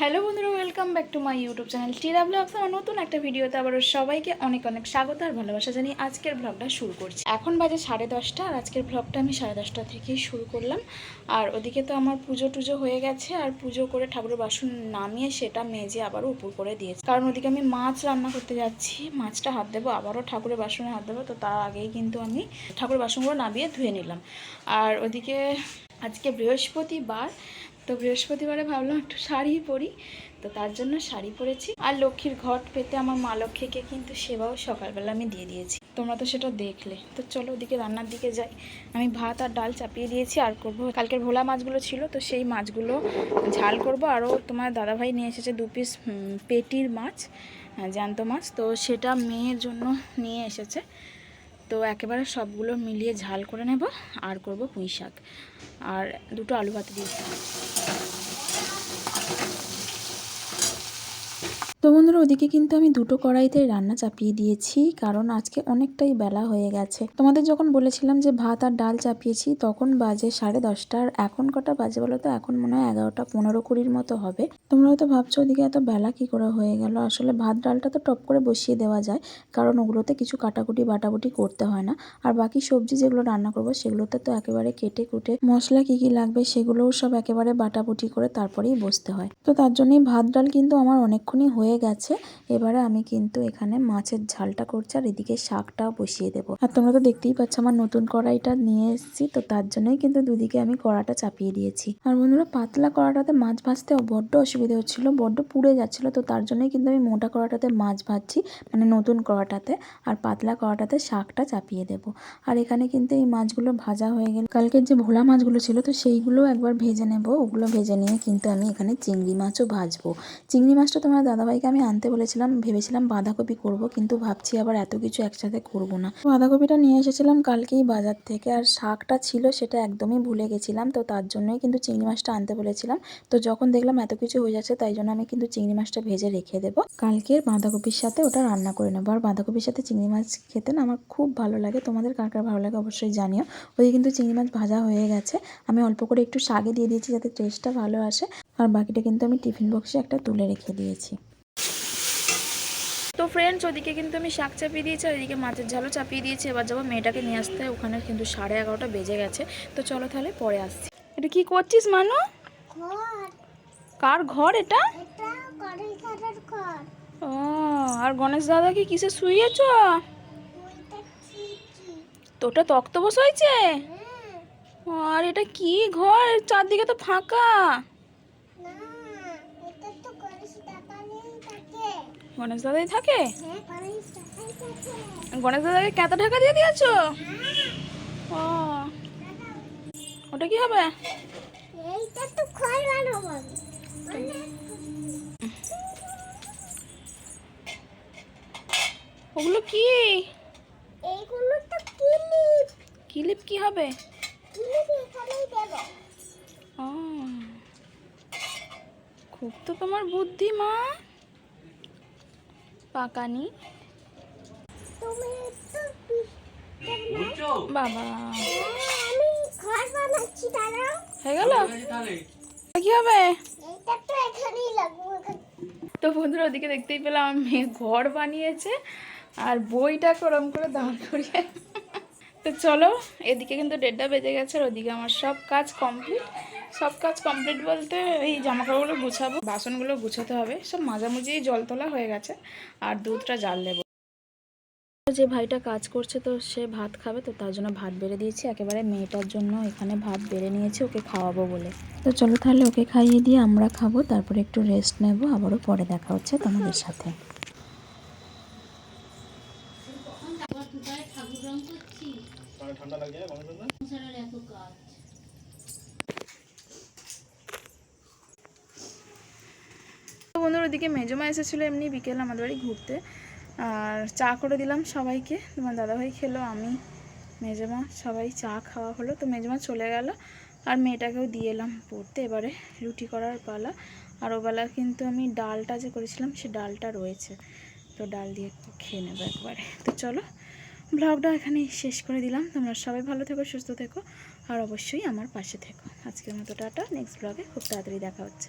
Hello বন্ধুরা welcome back to my YouTube channel টি টিরা blogs আমার নতুন একটা ভিডিওতে আবারও সবাইকে অনেক অনেক স্বাগত আর ভালোবাসা জানিয়ে আজকের ব্লগটা শুরু করছি। এখন বাজে সাড়ে দশটা আর আজকের ব্লগটা আমি সাড়ে দশটা থেকেই শুরু করলাম। আর ওদিকে তো আমার পুজো টুজো হয়ে গেছে আর পুজো করে ঠাকুরের বাসন নামিয়ে সেটা মেজে আবারও উপর করে দিয়েছি। কারণ ওদিকে আমি মাছ রান্না করতে যাচ্ছি, মাছটা হাত দেবো, আবারও ঠাকুরের বাসনে হাত দেবো, তো তার আগেই কিন্তু আমি ঠাকুরের বাসনগুলো নামিয়ে ধুয়ে নিলাম। আর ওদিকে আজকে বৃহস্পতিবার তো বৃহস্পতিবারে ভাবলাম একটু শাড়ি পরি, তো তার জন্য শাড়ি পরেছি। আর লক্ষ্মীর ঘট পেতে আমার মা লক্ষ্মীকে কিন্তু সেবাও সকালবেলা আমি দিয়ে দিয়েছি। তোমরা তো সেটা দেখলে। তো চলো ওদিকে রান্নার দিকে যাই। আমি ভাত আর ডাল চাপিয়ে দিয়েছি আর করব কালকের ভোলা মাছগুলো ছিল, তো সেই মাছগুলো ঝাল করব। আরও তোমার দাদাভাই নিয়ে এসেছে দু পিস পেটির মাছ জ্যান্ত মাছ। তো সেটা মেয়ের জন্য নিয়ে এসেছে। তো একেবারে সবগুলো মিলিয়ে ঝাল করে নেব আর করব পুঁই শাক আর দুটো আলু ভাতে দিয়েছি Thank you. তো বন্ধুরা ওদিকে কিন্তু আমি দুটো কড়াইতে রান্না চাপিয়ে দিয়েছি, কারণ আজকে অনেকটাই বেলা হয়ে গেছে। তোমাদের যখন বলেছিলাম যে ভাত আর ডাল চাপিয়েছি, তখন বাজে সাড়ে দশটা, আর এখন কটা বাজে বলো তো? এখন মনে হয় এগারোটা পনেরো কুড়ির মতো হবে। তোমরা হয়তো ভাবছ ওদিকে এত বেলা কি করে হয়ে গেল? আসলে ভাত, ডালটা তো টপ করে বসিয়ে দেওয়া যায়, কারণ ওগুলোতে কিছু কাটাকুটি বাটাকুটি করতে হয় না। আর বাকি সবজি যেগুলো রান্না করব, সেগুলোতে তো একেবারে কেটে কুটে মশলা কি কি লাগবে, সেগুলোও সব একেবারে বাটাবুটি করে তারপরেই বসতে হয়। তো তার জন্যই ভাত, ডাল কিন্তু আমার অনেকক্ষণই হয়ে গেছে। এবারে আমি কিন্তু এখানে মাছের ঝালটা করছি আর এদিকে শাকটাও বসিয়ে দেবো। আর তোমরা তো দেখতেই পাচ্ছ আমার নতুন কড়াইটা নিয়ে এসেছি, তো তার জন্যই কিন্তু দুদিকে আমি কড়াটা চাপিয়ে দিয়েছি। আর বন্ধুরা, পাতলা কড়াটাতে মাছ ভাজতে বড্ড অসুবিধা হচ্ছিল, বড্ড পুড়ে যাচ্ছিল, তো তার জন্যই কিন্তু আমি মোটা কড়াটাতে মাছ ভাজছি মানে নতুন কড়াটাতে। আর পাতলা কড়াটাতে শাকটা চাপিয়ে দেব। আর এখানে কিন্তু এই মাছগুলো ভাজা হয়ে গেল। কালকের যে ভোলা মাছগুলো ছিল, তো সেইগুলো একবার ভেজে নেব। ওগুলো ভেজে নিয়ে কিন্তু আমি এখানে চিংড়ি মাছও ভাজবো। চিংড়ি মাছটা তোমার দাদাভাইকে আমি আনতে বলেছিলাম, ভেবেছিলাম বাঁধাকপি করব, কিন্তু ভাবছি আবার এত কিছু একসাথে করব না। বাঁধাকপিটা নিয়ে এসেছিলাম কালকেই বাজার থেকে, আর শাকটা ছিল সেটা একদমই ভুলে গেছিলাম, তো তার জন্যই কিন্তু চিংড়ি মাছটা আনতে বলেছিলাম। তো যখন দেখলাম এত কিছু হয়ে যাচ্ছে, তাই জন্য আমি কিন্তু চিংড়ি মাছটা ভেজে রেখে দেবো। কালকের বাঁধাকপির সাথে ওটা রান্না করে নেব। আর বাঁধাকপির সাথে চিংড়ি মাছ খেতে না আমার খুব ভালো লাগে, তোমাদের কার কার ভালো লাগে অবশ্যই জানিও। ওই কিন্তু চিংড়ি মাছ ভাজা হয়ে গেছে, আমি অল্প করে একটু শাগে দিয়ে দিয়েছি যাতে টেস্টটা ভালো আসে। আর বাকিটা কিন্তু আমি টিফিন বক্সে একটা তুলে রেখে দিয়েছি। ফ্রেন্ডস ওদিকে কিন্তু আমি শাক চাপিয়ে দিয়েছি আর এদিকে মাছের ঝালও চাপিয়ে দিয়েছি। এবার যাব মেয়েটাকে নিয়ে আসতে ওখানে কিন্তু সাড়ে এগারোটা বেজে গেছে। তো চলো তাহলে পরে আসছি। এটা কি করছিস মানু? কার ঘর এটা? ও আর গণেশ দাদা কি কিসে শুয়েছ? তোটা তক্ত বসাইছে হ্যাঁ। আর এটা কি ঘর? চারদিকে তো ফাঁকা না এটা তো কড়াই টাকা নেই থাকে গণেশ দাদাই থাকে? হ্যাঁ গণেশ দাদাকে কেতা ঢাকা দিয়ে দিয়েছ? ও। ওটা কি হবে? ওগুলো কি? এইগুলো তো ক্লিপ। ক্লিপ কি হবে? খুব তো তোমার বুদ্ধি মা। পাকানি। বাবা। হয়ে গেল? কি হবে? তো বন্ধুরা ওদিকে দেখতেই পেলাম আমার মেয়ে ঘর বানিয়েছে আর বইটা করম করে দাঁড় করিয়ে। তো চলো এদিকে কিন্তু দেড়টা বেজে গেছে আর ওদিকে আমার সব কাজ কমপ্লিট সব কাজ কমপ্লিট বলতে এই জামা কাপড়গুলো গুছাবো বাসনগুলো গুছাতে হবে সব মাঝামাঝি জল তোলা হয়ে গেছে আর দুধটা জাল দেবো। যে ভাইটা কাজ করছে তো সে ভাত খাবে তো তার জন্য ভাত বেড়ে দিয়েছি একেবারে মেয়েটার জন্য এখানে ভাত বেড়ে নিয়েছি ওকে খাওয়াবো বলে। তো চলো তাহলে ওকে খাইয়ে দিয়ে আমরা খাব তারপরে একটু রেস্ট নেব আবারও পরে দেখা হচ্ছে তোমাদের সাথে। বন্ধুর ওদিকে মেজমা এসেছিল এমনি বিকেল আমাদের বাড়ি ঘুরতে। আর চা করে দিলাম সবাইকে। তোমার দাদাভাই খেলো, আমি, মেজমা সবাই চা খাওয়া হলো। তো মেজমা চলে গেল আর মেয়েটাকেও দিয়ে এলাম পড়তে। এবারে রুটি করার পালা। আর ওবেলা কিন্তু আমি ডালটা যে করেছিলাম, সে ডালটা রয়েছে। তো ডাল দিয়ে খেয়ে নেব একবারে। তো চলো, ব্লগটা এখানেই শেষ করে দিলাম। তোমরা সবাই ভালো থেকো, সুস্থ থেকো। আর অবশ্যই আমার পাশে থেকো। আজকের মতো টাটা। নেক্সট ব্লগে খুব তাড়াতাড়ি দেখা হচ্ছে।